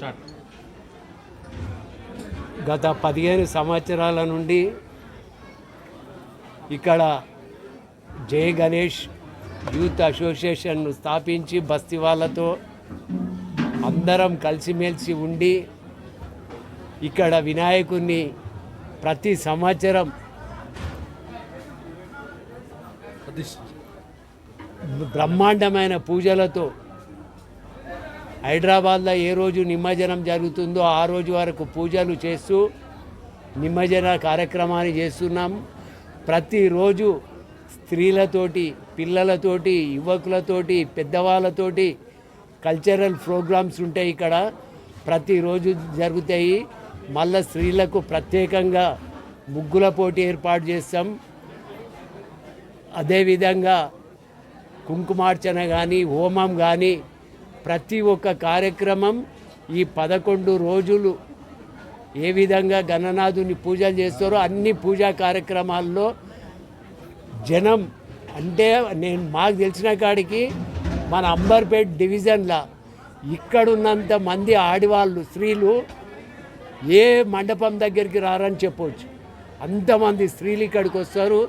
Start. గత పదిహేను సంవత్సరాల నుండి ఇక్కడ జయ గణేష్ యూత్ అసోసియేషన్ను స్థాపించి బస్తీ వాళ్ళతో అందరం కలిసిమెలిసి ఉండి ఇక్కడ వినాయకుడిని ప్రతి సంవత్సరం బ్రహ్మాండమైన పూజలతో హైదరాబాద్లో ఏ రోజు నిమజ్జనం జరుగుతుందో ఆ రోజు వరకు పూజలు చేస్తూ నిమజ్జన కార్యక్రమాన్ని చేస్తున్నాం. ప్రతిరోజు స్త్రీలతోటి పిల్లలతోటి యువకులతోటి పెద్దవాళ్ళతోటి కల్చరల్ ప్రోగ్రామ్స్ ఉంటాయి ఇక్కడ. ప్రతిరోజు జరుగుతాయి. మళ్ళా స్త్రీలకు ప్రత్యేకంగా ముగ్గుల పోటీ ఏర్పాటు చేస్తాం. అదేవిధంగా కుంకుమార్చన కానీ హోమం కానీ ప్రతి ఒక్క కార్యక్రమం ఈ పదకొండు రోజులు ఏ విధంగా గణనాథుని పూజలు చేస్తారో అన్ని పూజా కార్యక్రమాల్లో జనం అంటే నేను మాకు తెలిసిన కాడికి మన అంబర్పేట్ డివిజన్లో ఇక్కడున్నంత మంది ఆడవాళ్ళు స్త్రీలు ఏ మండపం దగ్గరికి రారని చెప్పవచ్చు అంతమంది స్త్రీలు ఇక్కడికి వస్తారు.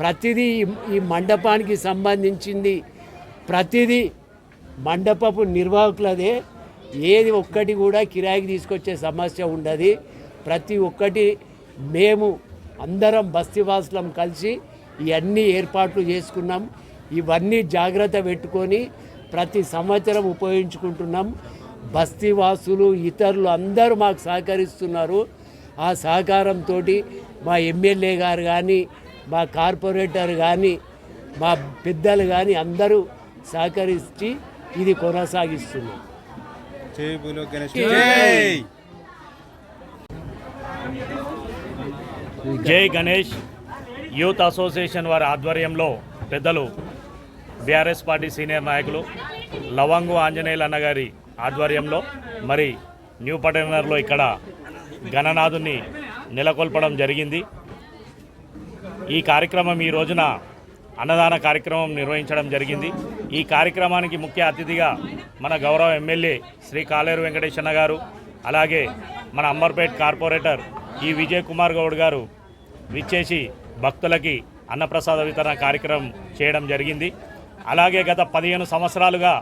ప్రతిదీ ఈ మండపానికి సంబంధించింది. ప్రతిదీ మండపపు నిర్వాహకులదే ఏది ఒక్కటి కూడా కిరాయికి తీసుకొచ్చే సమస్య ఉండదు. ప్రతి ఒక్కటి మేము అందరం బస్తీవాసులం కలిసి ఇవన్నీ ఏర్పాట్లు చేసుకున్నాం. ఇవన్నీ జాగ్రత్త పెట్టుకొని ప్రతి సంవత్సరం ఉపయోగించుకుంటున్నాం. బస్తీవాసులు ఇతరులు అందరూ మాకు సహకరిస్తున్నారు. ఆ సహకారంతో మా ఎమ్మెల్యే గారు కానీ మా కార్పొరేటర్ కానీ మా పెద్దలు కానీ అందరూ సహకరించి ఇది కొనసాగిస్తున్నాం. జై గణేష్ యూత్ అసోసియేషన్ వారి ఆధ్వర్యంలో పెద్దలు బీఆర్ఎస్ పార్టీ సీనియర్ నాయకులు లవంగు ఆంజనేయులు అన్నగారి ఆధ్వర్యంలో మరి న్యూ పటనర్లో ఇక్కడ గణనాథుని నెలకొల్పడం జరిగింది. ఈ కార్యక్రమం ఈ రోజున అన్నదాన కార్యక్రమం నిర్వహించడం జరిగింది. ఈ కార్యక్రమానికి ముఖ్య అతిథిగా మన గౌరవ ఎమ్మెల్యే శ్రీ కాలేరు వెంకటేశన్న గారు అలాగే మన అంబర్పేట్ కార్పొరేటర్ ఈ విజయ్ కుమార్ గౌడ్ గారు విచ్చేసి భక్తులకి అన్నప్రసాద వితరణ కార్యక్రమం చేయడం జరిగింది. అలాగే గత పదిహేను సంవత్సరాలుగా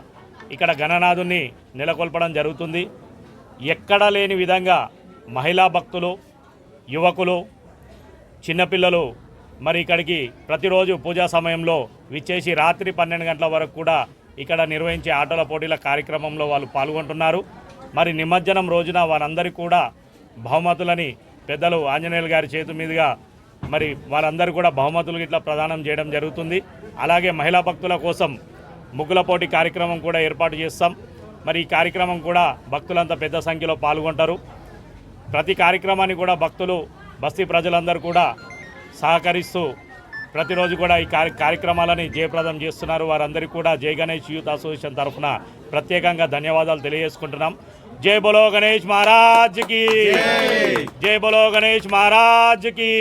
ఇక్కడ గణనాథుని నెలకొల్పడం జరుగుతుంది. ఎక్కడా లేని విధంగా మహిళా భక్తులు యువకులు చిన్నపిల్లలు మరి ఇక్కడికి ప్రతిరోజు పూజా సమయంలో విచ్చేసి రాత్రి పన్నెండు గంటల వరకు కూడా ఇక్కడ నిర్వహించే ఆటల పోటీల కార్యక్రమంలో వాళ్ళు పాల్గొంటున్నారు. మరి నిమజ్జనం రోజున వారందరికీ కూడా బహుమతులని పెద్దలు ఆంజనేయులు గారి చేతి మీదుగా మరి వారందరూ కూడా బహుమతులు ఇట్లా ప్రదానం చేయడం జరుగుతుంది. అలాగే మహిళా భక్తుల కోసం ముగ్గుల పోటీ కార్యక్రమం కూడా ఏర్పాటు చేస్తాం. మరి ఈ కార్యక్రమం కూడా భక్తులంతా పెద్ద సంఖ్యలో పాల్గొంటారు. ప్రతి కార్యక్రమాన్ని కూడా భక్తులు బస్తీ ప్రజలందరూ కూడా సహకరిస్తూ ప్రతిరోజు కూడా ఈ కార్య కార్యక్రమాలని జయప్రదం చేస్తున్నారు. వారందరికీ కూడా జై గణేష్ యూత్ అసోసియేషన్ తరఫున ప్రత్యేకంగా ధన్యవాదాలు తెలియజేసుకుంటున్నాం. జై బోలో గణేష్ మహారాజ్కి జై! బోలో గణేష్ మహారాజ్కి